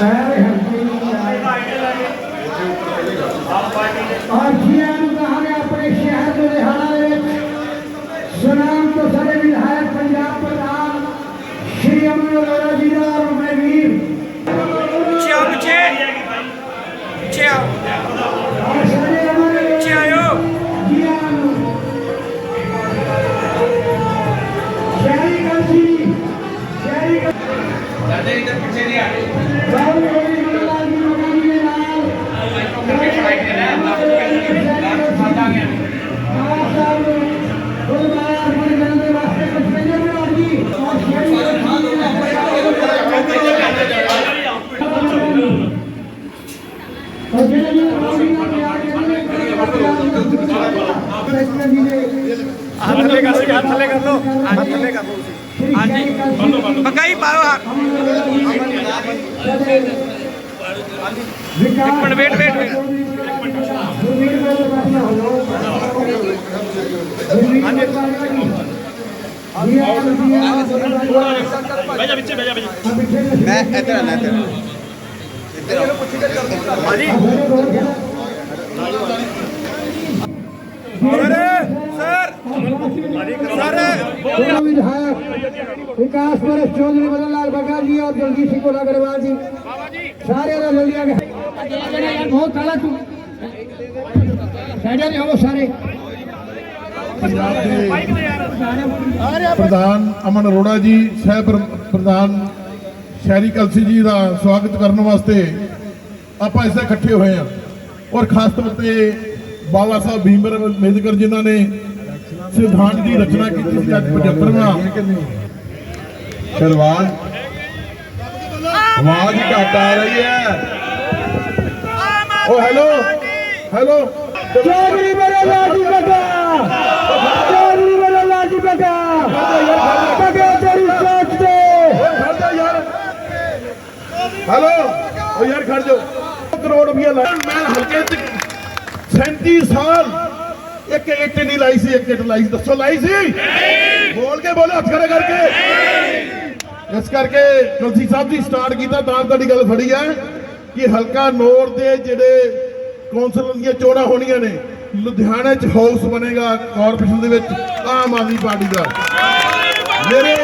ਖੜੇ ਐ ਹੰਸੀ ਔਰ ਜੀਆਂ ਨੂੰ ਕਹਾਂਗੇ ਆਪਣੇ ਸ਼ਹਿਰ ਦੇ ਰਿਹਾਣਾ ਦੇ ਵਿੱਚ ਸੁਨਾਮ ਤੋਂ ਸਾਡੇ ਵਿਧਾਇਕ ਪੰਜਾਬ ਪ੍ਰਧਾਨ ਸ਼੍ਰੀ ਅਮਨ ਅਰੋੜਾ ਜੀ ਦਾ ਔਰ ਮੈਂ ਵੀਰ ਪਿੱਛੇ ਆਓ ਪਿੱਛੇ ਪਿੱਛੇ ਆਓ ਔਰ ਸਾਡੇ ਅਮਨ ਪਿੱਛੇ ਆਇਓ ਜੀਆਂ ਨੂੰ ਸ਼ਹਿਰੀ ਕਾਜੀ ਸ਼ਹਿਰੀ ਦਾਦੇ ਇੱਧਰ ਹਾਂਜੀ। ਪਕਾਈ ਪਾਓ ਇੱਕ ਮਿੰਟ, wait, wait, wait. ਬੈਜਾ ਪਿੱਛੇ ਬੈਜਾ ਪਿੱਛੇ ਮੈਂ ਇੱਧਰ ਆਣਾ ਇੱਧਰ दोनों विधायक विकास परस चौधरी मदन लाल बघेल जी और जगदीश सिंह कोला अग्रवाल जी सारे ने ले लिया गया बहुत काला तू साइड में हो सारे ਪ੍ਰਧਾਨ ਅਮਨ ਅਰੋੜਾ ਜੀ ਸਹਿ ਪ੍ਰ- ਪ੍ਰਧਾਨ ਸ਼ਹਿਰੀ ਕਲਸੀ ਜੀ ਦਾ ਸਵਾਗਤ ਕਰਨ ਵਾਸਤੇ ਆਪਾਂ ਇੱਥੇ ਇਕੱਠੇ ਹੋਏ ਹਾਂ ਔਰ ਖਾਸ ਤੌਰ ਤੇ ਬਾਬਾ ਸਾਹਿਬ ਭੀਮਰ ਅੰਬੇਦਕਰ ਜਿਨ੍ਹਾਂ ਨੇ सिद्धांत की रचना की पचहत्तरवा? सरवाल आवाज़ घट आ रही है। ओ हेलो। हेलो। चौधरी मेरा लाजी बेटा। चौधरी मेरा लाजी बेटा। बगे तेरी सोच दे हेलो। ओ यार खड़ जाओ। करोड़ रुपया लाया मैं हल्के तक 37 साल। ਇੱਕ ਇੱਟ ਨਹੀਂ ਲਾਈ ਸੀ ਇੱਕ ਇੱਟ ਲਾਈ ਸੀ। ਦੱਸੋ ਲਾਈ ਸੀ? ਬੋਲ ਕੇ ਬੋਲੇ ਹੱਥ ਖੜੇ ਕਰਕੇ। ਇਸ ਕਰਕੇ ਕਲਸੀ ਸਾਹਿਬ ਜੀ ਸਟਾਰਟ ਕੀਤਾ ਤਾਂ ਤੁਹਾਡੀ ਗੱਲ ਫੜੀ ਹੈ ਕਿ ਹਲਕਾ ਨੌਰ ਦੇ ਜਿਹੜੇ ਕੌਂਸਲਰ ਦੀਆਂ ਚੋਣਾਂ ਹੋਣੀਆਂ ਨੇ ਲੁਧਿਆਣਾ ਚ ਹਾਊਸ ਬਣੇਗਾ ਕਾਰਪੋਰੇਸ਼ਨ ਦੇ ਵਿੱਚ ਆਮ ਆਦਮੀ ਪਾਰਟੀ ਦਾ। ਮੇਰੇ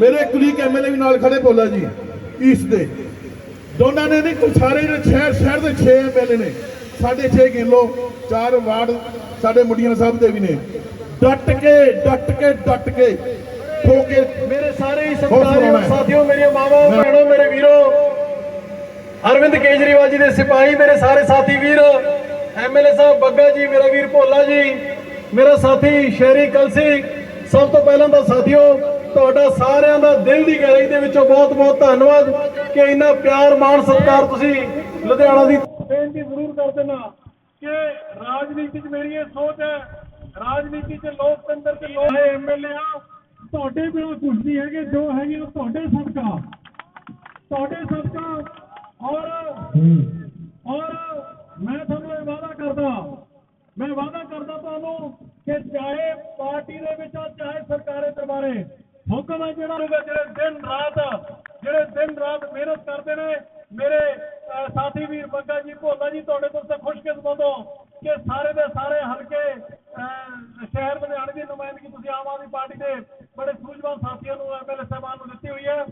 ਮੇਰੇ ਕੁਲੀਕ ਐਮਐਲਏ ਵੀ ਨਾਲ ਖੜੇ ਬੋਲਾ ਜੀ ਈਸਟ ਦੇ। ਦੋਨਾਂ ਨੇ ਨਹੀਂ ਸਾਰੇ ਜਿਹੜੇ ਸ਼ਹਿਰ ਸ਼ਹਿਰ ਦੇ 6 ਐਮਐਲਏ ਨੇ। ਸਾਡੇ 6 ਗਿਣ ਲਓ ਚਾਰ ਵਾਰਡ ਸਾਡੇ ਮੁੰਡੀਆਂ ਸਾਹਿਬ ਦੇ ਵੀ ਨੇ ਡਟ ਕੇ ਡਟ ਕੇ ਡਟ ਕੇ ਠੋਕੇ ਮੇਰੇ ਸਾਰੇ ਹੀ ਸਤਿਕਾਰਯੋਗ। ਸਾਥੀਓ ਮੇਰੀਆਂ ਮਾਵਾਂ ਭੈਣੋ ਮੇਰੇ ਵੀਰੋ ਅਰਵਿੰਦ ਕੇਜਰੀਵਾਲ ਜੀ ਦੇ ਸਿਪਾਹੀ ਮੇਰੇ ਸਾਰੇ ਸਾਥੀ ਵੀਰ ਐਮਐਲਏ ਸਾਹਿਬ ਬੱਗਾ ਜੀ ਮੇਰਾ ਵੀਰ ਭੋਲਾ ਜੀ ਮੇਰਾ ਸਾਥੀ ਸ਼ਹਿਰੀ ਕਲਸੀ ਸਭ ਤੋਂ ਪਹਿਲਾਂ ਤਾਂ ਸਾਥੀਓ ਤੁਹਾਡਾ ਸਾਰਿਆਂ ਦਾ ਦਿਲ ਦੀ ਗਹਿਰਾਈ ਦੇ ਵਿੱਚੋਂ ਬਹੁਤ ਬਹੁਤ ਧੰਨਵਾਦ ਕਿ ਇੰਨਾ ਪਿਆਰ ਮਾਣ ਸਤਿਕਾਰ ਤੁਸੀਂ ਲੁਧਿਆਣਾ ਦੀ ਬੇਨਤੀ ਜ਼ਰੂਰ ਕਰ ਦੇਣਾ ਕਿ ਰਾਜਨੀਤੀ 'ਚ ਮੇਰੀ ਇਹ ਸੋਚ ਹੈ ਰਾਜਨੀਤੀ 'ਚ ਲੋਕਤੰਤਰ 'ਚ ਲੋਕ ਐਮਐਲਏ ਆ ਤੁਹਾਡੇ ਬਿਨਾਂ ਕੁਝ ਨਹੀਂ ਹੈਗੇ ਜੋ ਹੈਗੇ ਉਹ ਤੁਹਾਡੇ ਸਦਕਾ। ਤੁਹਾਡੇ ਸਦਕਾ ਔਰ ਔਰ ਮੈਂ ਤੁਹਾਨੂੰ ਇਹ ਵਾਅਦਾ ਕਰਦਾ ਮੈਂ ਵਾਅਦਾ ਕਰਦਾ ਤੁਹਾਨੂੰ ਕਿ ਚਾਹੇ ਪਾਰਟੀ ਦੇ ਵਿੱਚ ਆ ਚਾਹੇ ਸਰਕਾਰੇ ਦਰਬਾਰੇ ਹੁਕਮ ਹੈ ਜਿਹੜਾ ਹੋਊਗਾ ਜਿਹੜੇ ਦਿਨ ਰਾਤ ਜਿਹੜੇ ਦਿਨ ਰਾਤ ਮਿਹਨਤ ਕਰਦੇ ਨੇ ਮੇਰੇ ਅਹ, ਸਾਥੀ ਵੀਰ ਬੱਗਾ ਜੀ, ਭੋਲਾ ਜੀ, ਤੁਹਾਡੇ ਤੋਂ ਖੁਸ਼ਕਿਸਮਤ ਹੋ ਕਿ ਸਾਰੇ ਦੇ ਸਾਰੇ ਹਲਕੇ ਸ਼ਹਿਰ ਲੁਧਿਆਣੇ ਦੀ ਨੁਮਾਇੰਦਗੀ ਤੁਸੀਂ ਆਮ ਆਦਮੀ ਪਾਰਟੀ ਦੇ ਬੜੇ ਸੂਝਵਾਨ ਸਾਥੀਆਂ ਨੂੰ ਐਮਐਲਏ ਸਾਹਿਬਾਨ ਨੂੰ ਦਿੱਤੀ ਹੋਈ ਹੈ।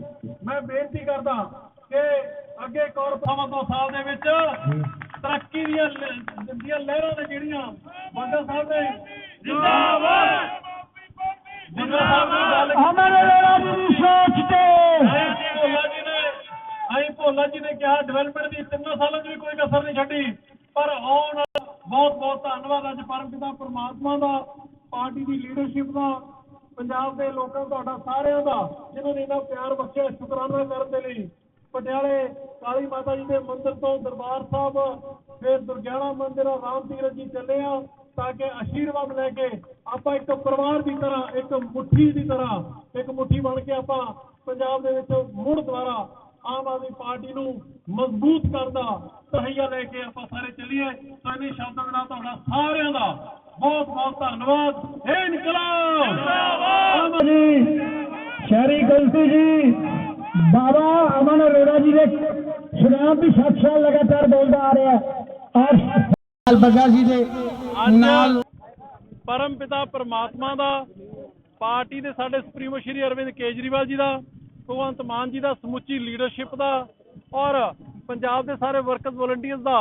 ਮੈਂ ਬੇਨਤੀ ਕਰਦਾ ਕਿ ਅੱਗੇ ਕਾਰਪੋਰੇਸ਼ਨ ਤੋਂ ਸਾਲ ਦੇ ਵਿੱਚ ਤਰੱਕੀ ਦੀਆਂ ਦੀਆਂ ਲਹਿਰਾਂ ਨੇ ਜਿਹੜੀਆਂ ਬੰਦਾ ਸਾਹਿਬ ਨੇ ਜਿੰਦਾਬਾਦ! ਜੀ ਨੇ ਕਿਹਾ ਡਿਵੈਲਪਮੈਂਟ ਦੀ ਤਿੰਨਾਂ ਸਾਲਾਂ 'ਚ ਵੀ ਕੋਈ ਕਸਰ ਨਹੀਂ ਛੱਡੀ। ਪਰ ਆਉਣ ਬਹੁਤ ਬਹੁਤ ਧੰਨਵਾਦ ਅੱਜ ਪਰਮਪਿਤਾ ਪ੍ਰਮਾਤਮਾ ਦਾ, ਪਾਰਟੀ ਦੀ ਲੀਡਰਸ਼ਿਪ ਦਾ, ਪੰਜਾਬ ਦੇ ਲੋਕਾਂ ਤੁਹਾਡਾ ਸਾਰਿਆਂ ਦਾ, ਜਿਨ੍ਹਾਂ ਨੇ ਇੰਨਾ ਪਿਆਰ ਬਖਸ਼ਿਆ ਸ਼ੁਕਰਾਨਾ ਕਰਨ ਦੇ ਲਈ। ਪਟਿਆਲੇ ਕਾਲੀ ਮਾਤਾ ਜੀ ਦੇ ਮੰਦਿਰ ਤੋਂ ਦਰਬਾਰ ਸਾਹਿਬ, ਫਿਰ ਦੁਰਗਿਆਣਾ ਮੰਦਿਰ ਰਾਮ ਤੀਰਥ ਜੀ ਚੱਲੇ ਆ, ਤਾਂ ਕਿ ਆਸ਼ੀਰਵਾਦ ਲੈ ਕੇ ਆਪਾਂ ਇੱਕ ਪਰਿਵਾਰ ਦੀ ਤਰ੍ਹਾਂ, ਇੱਕ ਮੁੱਠੀ ਦੀ ਤਰ੍ਹਾਂ, ਇੱਕ ਮੁੱਠੀ ਬਣ ਕੇ ਆਪਾਂ ਪੰਜਾਬ ਦੇ ਵਿੱਚ ਮੁੜ ਦੁਬਾਰਾ ਆਮ ਆਦਮੀ ਪਾਰਟੀ ਨੂੰ ਮਜ਼ਬੂਤ ਕਰਦਾ ਤਹਈਆ ਲੈ ਕੇ ਆਪਾਂ ਸਾਰੇ ਚੱਲੀਏ। ਸੋ ਇਹਨੇ ਸ਼ਬਦਾਂ ਦੇ ਨਾਲ ਤੁਹਾਡਾ ਸਾਰਿਆਂ ਦਾ ਬਹੁਤ ਬਹੁਤ ਧੰਨਵਾਦ। ਏ ਇਨਕਲਾਬ! ਜਿੰਦਾਬਾਦ! ਜੀ ਸ਼ਹਿਰੀ ਗਲਤੀ ਜੀ ਬਾਬਾ ਅਮਨ ਅਰੋੜਾ ਜੀ ਦੇ ਸੁਨਾਮ ਵੀ 7 ਸਾਲ ਲਗਾਤਾਰ ਬੋਲਦਾ ਆ ਰਿਹਾ। ਔਰ ਬੱਗਾ ਜੀ ਦੇ ਨਾਲ ਪਰਮ ਪਿਤਾ ਪਰਮਾਤਮਾ ਦਾ ਪਾਰਟੀ ਦੇ ਸਾਡੇ ਸੁਪਰੀਮੋ ਸ਼੍ਰੀ ਅਰਵਿੰਦ ਕੇਜਰੀਵਾਲ ਜੀ ਦਾ ਭਗਵੰਤ ਮਾਨ ਜੀ ਦਾ ਸਮੁੱਚੀ ਲੀਡਰਸ਼ਿਪ ਦਾ ਔਰ ਪੰਜਾਬ ਦੇ ਸਾਰੇ ਵਰਕਰਸ ਵੋਲੰਟੀਅਰਸ ਦਾ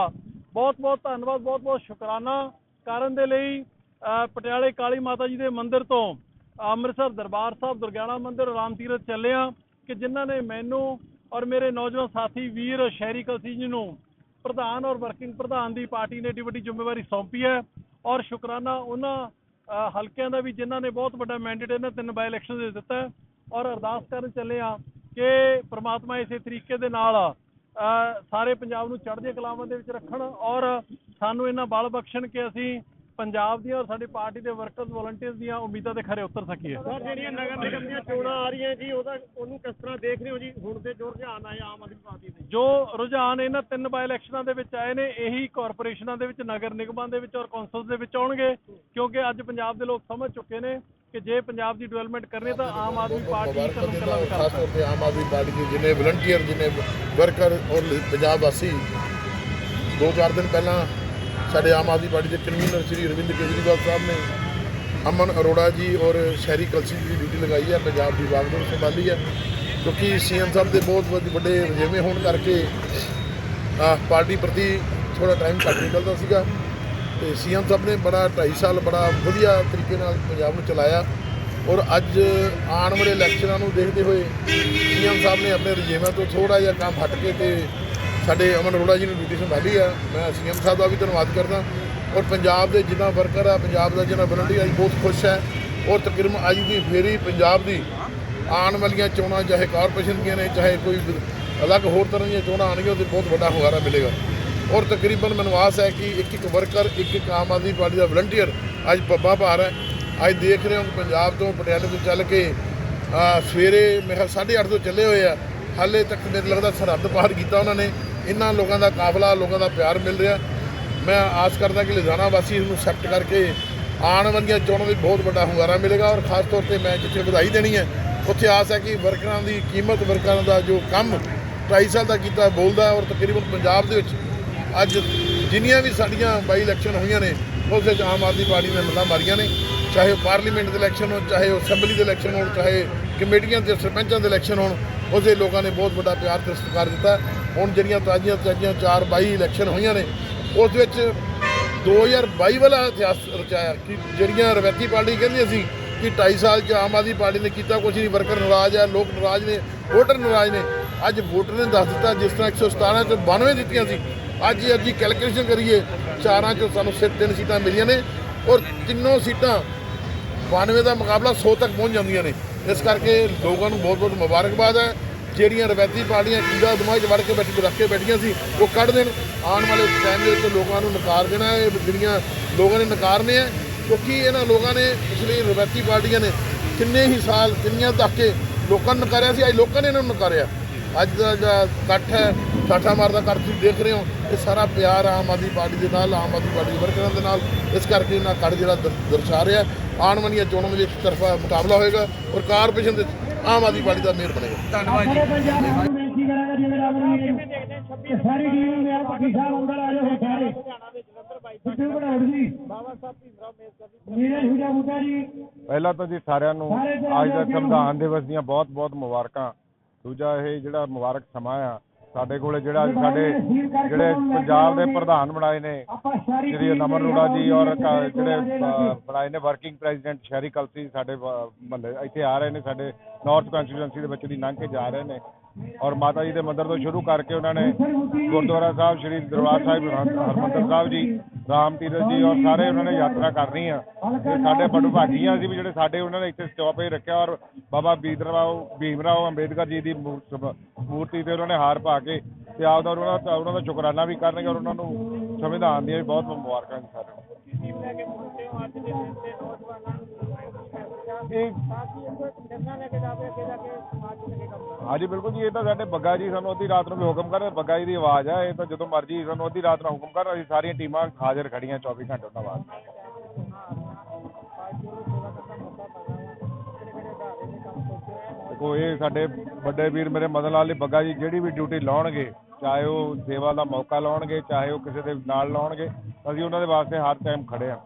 ਬਹੁਤ ਬਹੁਤ ਧੰਨਵਾਦ ਬਹੁਤ ਬਹੁਤ ਸ਼ੁਕਰਾਨਾ ਕਰਨ ਦੇ ਲਈ ਪਟਿਆਲੇ ਕਾਲੀ ਮਾਤਾ ਜੀ ਦੇ ਮੰਦਿਰ ਤੋਂ ਅੰਮ੍ਰਿਤਸਰ ਦਰਬਾਰ ਸਾਹਿਬ, ਦੁਰਗਿਆਣਾ ਮੰਦਿਰ, ਰਾਮ ਤੀਰਥ ਚੱਲੇ ਆ ਕਿ ਜਿਨ੍ਹਾਂ ਨੇ ਮੈਨੂੰ ਔਰ ਮੇਰੇ ਨੌਜਵਾਨ ਸਾਥੀ ਵੀਰ ਸ਼ਹਿਰੀ ਕਲਸੀ ਜੀ ਨੂੰ ਪ੍ਰਧਾਨ ਔਰ ਵਰਕਿੰਗ ਪ੍ਰਧਾਨ ਦੀ ਪਾਰਟੀ ਨੇ ਏਡੀ ਵੱਡੀ ਜ਼ਿੰਮੇਵਾਰੀ ਸੌਂਪੀ ਹੈ ਔਰ ਸ਼ੁਕਰਾਨਾ ਉਹਨਾਂ ਹਲਕਿਆਂ ਦਾ ਵੀ ਜਿਨ੍ਹਾਂ ਨੇ ਬਹੁਤ ਵੱਡਾ ਮੈਂਡੇਟ ਇਹਨਾਂ ਤਿੰਨ ਬਾਈ ਇਲੈਕਸ਼ਨ ਦੇ ਦਿੱਤਾ ਔਰ ਅਰਦਾਸ ਕਰਨ ਚੱਲੇ ਆ ਕਿ ਪ੍ਰਮਾਤਮਾ ਇਸੇ ਤਰੀਕੇ ਦੇ ਨਾਲ ਸਾਰੇ ਪੰਜਾਬ ਨੂੰ ਚੜ੍ਹਦੀਆਂ ਕਲਾਵਾਂ ਦੇ ਵਿੱਚ ਰੱਖਣ ਔਰ ਸਾਨੂੰ ਇਹਨਾਂ ਬਲ ਬਖਸ਼ਣ ਕਿ ਅਸੀਂ ਪੰਜਾਬ ਦੀਆਂ ਔਰ ਸਾਡੀ ਪਾਰਟੀ ਦੇ ਵਰਕਰਸ ਵੋਲੰਟੀਅਰਸ ਦੀਆਂ ਉਮੀਦਾਂ ਤੇ ਖਰੇ ਉਤਰ ਸਕੀਏ। ਸਰ ਜਿਹੜੀਆਂ ਨਗਰ ਨਿਗਮ ਦੀਆਂ ਚੋਣਾਂ ਆ ਰਹੀਆਂ ਜੀ ਉਹਦਾ ਉਹਨੂੰ ਕਿਸ ਤਰ੍ਹਾਂ ਦੇਖ ਰਹੇ ਹੋ ਜੀ? ਹੁਣ ਦੇ ਜੋ ਰੁਝਾਨ ਆਏ ਆਮ ਆਦਮੀ ਪਾਰਟੀ ਦੇ। ਜੋ ਰੁਝਾਨ ਇਹਨਾਂ ਤਿੰਨ ਬਾਈ ਇਲੈਕਸ਼ਨਾਂ ਦੇ ਵਿੱਚ ਆਏ ਨੇ ਇਹੀ ਕਾਰਪੋਰੇਸ਼ਨਾਂ ਦੇ ਵਿੱਚ ਨਗਰ ਨਿਗਮਾਂ ਦੇ ਵਿੱਚ ਔਰ ਕੌਂਸਲਸ ਦੇ ਵਿੱਚ ਆਉਣਗੇ ਕਿਉਂਕਿ ਅੱਜ ਪੰਜਾਬ ਦੇ ਲੋਕ ਸਮਝ ਚੁੱਕੇ ਨੇ ਕਿ ਜੇ ਪੰਜਾਬ ਦੀ ਡਿਵੈਲਪਮੈਂਟ ਕਰਨੀ ਤਾਂ ਆਮ ਆਦਮੀ ਪਾਰਟੀ ਹੀ ਕਦਮ ਕਦਮ ਕਰ ਖਾਸ ਤੌਰ ਤੇ ਆਮ ਆਦਮੀ ਪਾਰਟੀ ਦੇ ਜਿੰਨੇ ਵਲੰਟੀਅਰ ਜਿੰਨੇ ਵਰਕਰ ਔਰ ਪੰਜਾਬ ਵਾਸੀ ਦੋ ਚਾਰ ਦਿਨ ਪਹਿਲਾਂ ਸਾਡੇ ਆਮ ਆਦਮੀ ਪਾਰਟੀ ਦੇ ਕਨਵੀਨਰ ਸ੍ਰੀ ਅਰਵਿੰਦ ਕੇਜਰੀਵਾਲ ਸਾਹਿਬ ਨੇ ਅਮਨ ਅਰੋੜਾ ਜੀ ਔਰ ਸ਼ਹਿਰੀ ਕਲਸੀ ਜੀ ਦੀ ਡਿਊਟੀ ਲਗਾਈ ਹੈ ਪੰਜਾਬ ਦੀ ਵਾਗਡੋਰ ਸੰਭਾਲੀ ਹੈ ਕਿਉਂਕਿ ਸੀਐਮ ਸਾਹਿਬ ਦੇ ਬਹੁਤ ਵੱਡੇ- ਵਜੇਵੇਂ ਹੋਣ ਕਰਕੇ ਪਾਰਟੀ ਪ੍ਰਤੀ ਥੋੜਾ ਟਾਈਮ ਘੱਟ ਨਿਕਲਦਾ ਸੀਗਾ। ਤੇ ਸੀਐਮ ਸਾਹਿਬ ਨੇ ਬੜਾ 2.5 ਸਾਲ ਬੜਾ ਵਧੀਆ ਤਰੀਕੇ ਨਾਲ ਪੰਜਾਬ ਨੂੰ ਚਲਾਇਆ ਔਰ ਅੱਜ ਆਉਣ ਵਾਲੇ ਇਲੈਕਸ਼ਨਾਂ ਨੂੰ ਦੇਖਦੇ ਹੋਏ ਸੀਐਮ ਸਾਹਿਬ ਨੇ ਆਪਣੇ ਰਜੇਵਾਂ ਤੋਂ ਥੋੜਾ ਜਿਹਾ ਕੰਮ ਹਟ ਕੇ ਤੇ ਸਾਡੇ ਅਮਨ ਅਰੋੜਾ ਜੀ ਨੂੰ ਡਿਊਟੀ ਸੰਭਾਲੀ ਆ। ਮੈਂ ਸੀਐਮ ਸਾਹਿਬ ਦਾ ਵੀ ਧੰਨਵਾਦ ਕਰਦਾ ਔਰ ਪੰਜਾਬ ਦੇ ਜਿੰਨਾ ਵਰਕਰ ਆ, ਪੰਜਾਬ ਦਾ ਜਿਹੜਾ ਵਲੰਟੀਅਰ ਅੱਜ ਬਹੁਤ ਖੁਸ਼ ਹੈ ਔਰ ਤਕਰੀਬਨ ਅੱਜ ਦੀ ਫੇਰੀ ਪੰਜਾਬ ਦੀ ਆਉਣ ਵਾਲੀਆਂ ਚੋਣਾਂ ਚਾਹੇ ਕਾਰਪੋਰੇਸ਼ਨ ਦੀਆਂ ਨੇ, ਚਾਹੇ ਕੋਈ ਅਲੱਗ ਹੋਰ ਤਰ੍ਹਾਂ ਦੀਆਂ ਚੋਣਾਂ ਆਉਣਗੀਆਂ, ਉਹਦੇ ਬਹੁਤ ਵੱਡਾ ਹੁੰਗਾਰਾ ਮਿਲੇਗਾ। ਔਰ ਤਕਰੀਬਨ ਮੈਨੂੰ ਆਸ ਹੈ ਕਿ ਇੱਕ ਇੱਕ ਵਰਕਰ, ਇੱਕ ਇੱਕ ਆਮ ਆਦਮੀ ਪਾਰਟੀ ਦਾ ਵਲੰਟੀਅਰ ਅੱਜ ਪੱਬਾਂ ਭਾਰ ਹੈ। ਅੱਜ ਦੇਖ ਰਹੇ ਹੋ ਪੰਜਾਬ ਤੋਂ ਪਟਿਆਲੇ ਤੋਂ ਚੱਲ ਕੇ ਸਵੇਰੇ ਮੇਰਾ ਖਿਆਲ 8:30 ਤੋਂ ਚੱਲੇ ਹੋਏ ਆ। ਹਾਲੇ ਤੱਕ ਮੈਨੂੰ ਲੱਗਦਾ ਸਰਹੱਦ ਪਾਰ ਕੀਤਾ ਉਹਨਾਂ ਨੇ। ਇਹਨਾਂ ਲੋਕਾਂ ਦਾ ਕਾਫਲਾ, ਲੋਕਾਂ ਦਾ ਪਿਆਰ ਮਿਲ ਰਿਹਾ। ਮੈਂ ਆਸ ਕਰਦਾ ਕਿ ਲੁਧਿਆਣਾ ਵਾਸੀ ਇਸ ਨੂੰ ਐਕਸੈਪਟ ਕਰਕੇ ਆਉਣ ਵਾਲੀਆਂ ਚੋਣਾਂ ਵਿੱਚ ਬਹੁਤ ਵੱਡਾ ਹੁੰਗਾਰਾ ਮਿਲੇਗਾ ਔਰ ਖਾਸ ਤੌਰ ਤੇ ਮੈਂ ਜਿੱਥੇ ਵਧਾਈ ਦੇਣੀ ਹੈ, ਉੱਥੇ ਆਸ ਹੈ ਕਿ ਵਰਕਰਾਂ ਦੀ ਕੀਮਤ, ਵਰਕਰਾਂ ਦਾ ਜੋ ਕੰਮ 2.5 ਸਾਲ ਦਾ ਕੀਤਾ, ਬੋਲਦਾ ਔਰ ਤਕਰੀਬਨ ਪੰਜਾਬ ਦੇ ਵਿੱਚ ਅੱਜ ਜਿੰਨੀਆਂ ਵੀ ਸਾਡੀਆਂ ਬਾਈ ਇਲੈਕਸ਼ਨ ਹੋਈਆਂ ਨੇ, ਉਸ ਵਿੱਚ ਆਮ ਆਦਮੀ ਪਾਰਟੀ ਨੇ ਮੱਲਾਂ ਮਾਰੀਆਂ ਨੇ। ਚਾਹੇ ਉਹ ਪਾਰਲੀਮੈਂਟ ਦੇ ਇਲੈਕਸ਼ਨ ਹੋਣ, ਚਾਹੇ ਉਹ ਅਸੈਂਬਲੀ ਦੇ ਇਲੈਕਸ਼ਨ ਹੋਣ, ਚਾਹੇ ਕਮੇਟੀਆਂ ਦੇ ਸਰਪੰਚਾਂ ਦੇ ਇਲੈਕਸ਼ਨ ਹੋਣ, ਉਹਦੇ ਲੋਕਾਂ ਨੇ ਬਹੁਤ ਵੱਡਾ ਪਿਆਰ ਤੇ ਸਤਿਕਾਰ ਦਿੱਤਾ। ਹੁਣ ਜਿਹੜੀਆਂ ਤਾਜ਼ੀਆਂ ਤਾਜ਼ੀਆਂ ਚਾਰ ਬਾਈ ਇਲੈਕਸ਼ਨ ਹੋਈਆਂ ਨੇ, ਉਸ ਵਿੱਚ 2022 ਵਾਲਾ ਇਤਿਹਾਸ ਰਚਾਇਆ ਕਿ ਜਿਹੜੀਆਂ ਰਵੈਤੀ ਪਾਰਟੀ ਕਹਿੰਦੀ ਸੀ ਕਿ 2.5 ਸਾਲ 'ਚ ਆਮ ਆਦਮੀ ਪਾਰਟੀ ਨੇ ਕੀਤਾ ਕੁਝ ਨਹੀਂ, ਵਰਕਰ ਨਾਰਾਜ਼ ਹੈ ਲੋਕ ਨਾਰਾਜ਼ ਨੇ, ਵੋਟਰ ਨਾਰਾਜ਼ ਨੇ। ਅੱਜ ਵੋਟਰ ਨੇ ਦੱਸ ਦਿੱਤਾ, ਜਿਸ ਤਰ੍ਹਾਂ 117 ਚ 92 ਦਿੱਤੀਆਂ ਸੀ ਅੱਜ ਅੱਜ ਦੀ ਕੈਲਕੂਲੇਸ਼ਨ ਕਰੀਏ, ਚਾਰਾਂ ਚੋਂ ਸਾਨੂੰ ਸਿਰਫ ਤਿੰਨ ਸੀਟਾਂ ਮਿਲੀਆਂ ਨੇ ਔਰ ਤਿੰਨੋਂ ਸੀਟਾਂ 92 ਦਾ ਮੁਕਾਬਲਾ 100 ਤੱਕ ਪਹੁੰਚ ਜਾਂਦੀਆਂ ਨੇ। ਇਸ ਕਰਕੇ ਲੋਕਾਂ ਨੂੰ ਬਹੁਤ ਬਹੁਤ ਮੁਬਾਰਕਬਾਦ ਹੈ। ਜਿਹੜੀਆਂ ਰਵਾਇਤੀ ਪਾਰਟੀਆਂ ਕੀੜਾ ਦਿਮਾਗ 'ਚ ਵੜ ਕੇ ਬੈਠੀ, ਰੱਖ ਕੇ ਬੈਠੀਆਂ ਸੀ, ਉਹ ਕੱਢ ਦੇਣ। ਆਉਣ ਵਾਲੇ ਟਾਈਮ ਦੇ ਵਿੱਚ ਲੋਕਾਂ ਨੂੰ ਨਕਾਰ ਦੇਣਾ ਹੈ। ਜਿਹੜੀਆਂ ਲੋਕਾਂ ਨੇ ਨਕਾਰਨੇ ਆ ਕਿਉਂਕਿ ਇਹਨਾਂ ਲੋਕਾਂ ਨੇ ਪਿਛਲੀ ਰਵਾਇਤੀ ਪਾਰਟੀਆਂ ਨੇ ਕਿੰਨੇ ਹੀ ਸਾਲ, ਕਿੰਨੀਆਂ ਧੱਕੇ ਲੋਕਾਂ ਨੂੰ ਨਕਾਰਿਆ ਸੀ, ਅੱਜ ਲੋਕਾਂ ਨੇ ਇਹਨਾਂ ਨੂੰ ਨਕਾਰਿਆ। ਅੱਜ ਦਾ ਜਿਹੜਾ ਇਕੱਠ ਹੈ ਠਾਠਾ ਮਾਰਦਾ ਕਰ ਤੁਸੀਂ ਦੇਖ ਰਹੇ ਹੋ ਇਹ ਸਾਰਾ ਪਿਆਰ ਆਮ ਆਦਮੀ ਪਾਰਟੀ ਦੇ ਨਾਲ ਆਮ ਆਦਮੀ ਪਾਰਟੀ ਦੇ ਵਰਕਰਾਂ ਦੇ ਨਾਲ। ਇਸ ਕਰਕੇ ਇਹਨਾਂ ਕੱਢ ਜਿਹੜਾ ਦਰ- ਦਰਸਾ ਰਿਹਾ ਆਉਣ ਵਾਲੀਆਂ ਚੋਣਾਂ ਵਿੱਚ ਇੱਕ ਤਰਫਾ ਮੁਕਾਬਲਾ ਹੋਏਗਾ ਔਰ ਕਾਰਪੋਰੇਸ਼ਨ ਦੇ ਆਮ ਆਦਮੀ ਪਾਰਟੀ ਦਾ ਮੇਅਰ ਬਣੇਗਾ। ਸਾਰੇ ਪੰਜਾਬ ਨੂੰ ਬੇਨਤੀ ਕਰਾਂਗਾ ਜਿਵੇਂ ਰੱਬ ਨੂੰ ਇਹ ਸਾਰੀ ਟੀਮ ਨੂੰ ਮੇਰਾ ਪੱਖੀ ਸਾਹਿਬ ਅੰਦਰ ਆ ਜਾਓ ਸਾਰੇ। ਸਿੱਧੂ ਬਣਾਉਣ ਜੀ। ਬਾਬਾ ਸਾਹਿਬ ਭੀਮਰਾਓ ਮੇਰ ਮੇਰੇ ਹੁਜਾ ਬੂਟਾ ਜੀ। ਪਹਿਲਾਂ ਤਾਂ ਜੀ ਸਾਰਿਆਂ ਨੂੰ ਅੱਜ ਦਾ ਸੰਵਿਧਾਨ ਦਿਵਸ ਦੀਆਂ ਬਹੁਤ-ਬਹੁਤ ਮੁਬਾਰਕਾਂ। ਦੂਜਾ ਇਹ ਜਿਹੜਾ ਮੁਬਾਰਕ ਸਮਾਂ ਆ ਸਾਡੇ ਕੋਲੇ ਜਿਹੜਾ ਸਾਡੇ ਜਿਹੜੇ ਪੰਜਾਬ ਦੇ ਪ੍ਰਧਾਨ ਬਣਾਏ ਨੇ ਸ਼੍ਰੀ ਨਮਨ ਅਰੋੜਾ ਜੀ ਔਰ ਜਿਹੜੇ ਬਣਾਏ ਨੇ ਵਰਕਿੰਗ ਪ੍ਰੈਜ਼ੀਡੈਂਟ ਸ਼ਹਿਰੀ ਕਲਸੀ ਸਾਡੇ ਮਹੱਲੇ ਇੱਥੇ ਆ ਰਹੇ ਨੇ ਸਾਡੇ ਨਾਰਥ ਕੰਸਟੀਟੂਐਂਸੀ ਦੇ ਵਿੱਚ ਦੀ ਲੰਘ ਕੇ ਜਾ ਰਹੇ ਨੇ। ਔਰ ਮਾਤਾ ਜੀ ਦੇ ਮੰਦਿਰ ਤੋਂ ਸ਼ੁਰੂ ਕਰਕੇ ਉਹਨਾਂ ਨੇ ਗੁਰਦੁਆਰਾ ਸਾਹਿਬ, ਸ਼੍ਰੀ ਦਰਬਾਰ ਸਾਹਿਬ, ਹਰ- ਸਾਹਿਬ ਜੀ, ਰਾਮ ਤੀਰਥ ਜੀ ਔਰ ਸਾਰੇ ਉਹਨਾਂ ਨੇ ਯਾਤਰਾ ਕਰਨੀ ਆ। ਸਾਡੇ ਬੜੂ ਭਾਗੀਆਂ ਸੀ ਵੀ ਜਿਹੜੇ ਸਾਡੇ ਉਹਨਾਂ ਨੇ ਇੱਥੇ ਸਟਾਪੇਜ ਰੱਖਿਆ ਔਰ ਬਾਬਾ ਬੀਦਰਾਓ ਭੀਮਰਾਓ ਅੰਬੇਦਕਰ ਜੀ ਦੀ ਮੂਰਤੀ ਤੇ ਉਹਨਾਂ ਨੇ ਹਾਰ ਪਾ ਕੇ ਤੇ ਆਪਦਾ ਉਹਨਾਂ ਦਾ ਉਹਨਾਂ ਦਾ ਸ਼ੁਕਰਾਨਾ ਵੀ ਕਰਨਗੇ ਔਰ ਉਹਨਾਂ ਨੂੰ ਸੰਵਿਧਾਨ ਦੀਆਂ ਵੀ ਬਹੁਤ ਮੁਬਾਰਕਾਂ ਜੀ ਸਾਰਿਆਂ ਨੂੰ ਇਹ ਹਾਂਜੀ, ਬਿਲਕੁਲ ਜੀ, ਇਹ ਤਾਂ ਸਾਡੇ ਬੱਗਾ ਜੀ ਸਾਨੂੰ ਅੱਧੀ ਰਾਤ ਨੂੰ ਵੀ ਹੁਕਮ ਕਰ ਬੱਗਾ ਜੀ ਦੀ ਆਵਾਜ਼ ਆ, ਇਹ ਤਾਂ ਜਦੋਂ ਮਰਜ਼ੀ ਸਾਨੂੰ ਅੱਧੀ ਰਾਤ ਨੂੰ ਹੁਕਮ ਕਰ ਅਸੀਂ ਸਾਰੀਆਂ ਟੀਮਾਂ ਹਾਜ਼ਰ ਖੜੀਆਂ 24 ਘੰਟੇ ਉਹਨਾਂ ਵਾਸਤੇ। ਦੇਖੋ, ਇਹ ਸਾਡੇ ਵੱਡੇ ਵੀਰ ਮੇਰੇ ਮਦਨ ਲਾਲ ਜੀ ਬੱਗਾ ਜੀ, ਜਿਹੜੀ ਵੀ ਡਿਊਟੀ ਲਾਉਣਗੇ, ਚਾਹੇ ਉਹ ਸੇਵਾ ਦਾ ਮੌਕਾ ਲਾਉਣਗੇ, ਚਾਹੇ ਉਹ ਕਿਸੇ ਦੇ ਨਾਲ ਲਾਉਣਗੇ, ਅਸੀਂ ਉਹਨਾਂ ਦੇ ਵਾਸਤੇ ਹਰ ਟਾਈਮ ਖੜੇ ਹਾਂ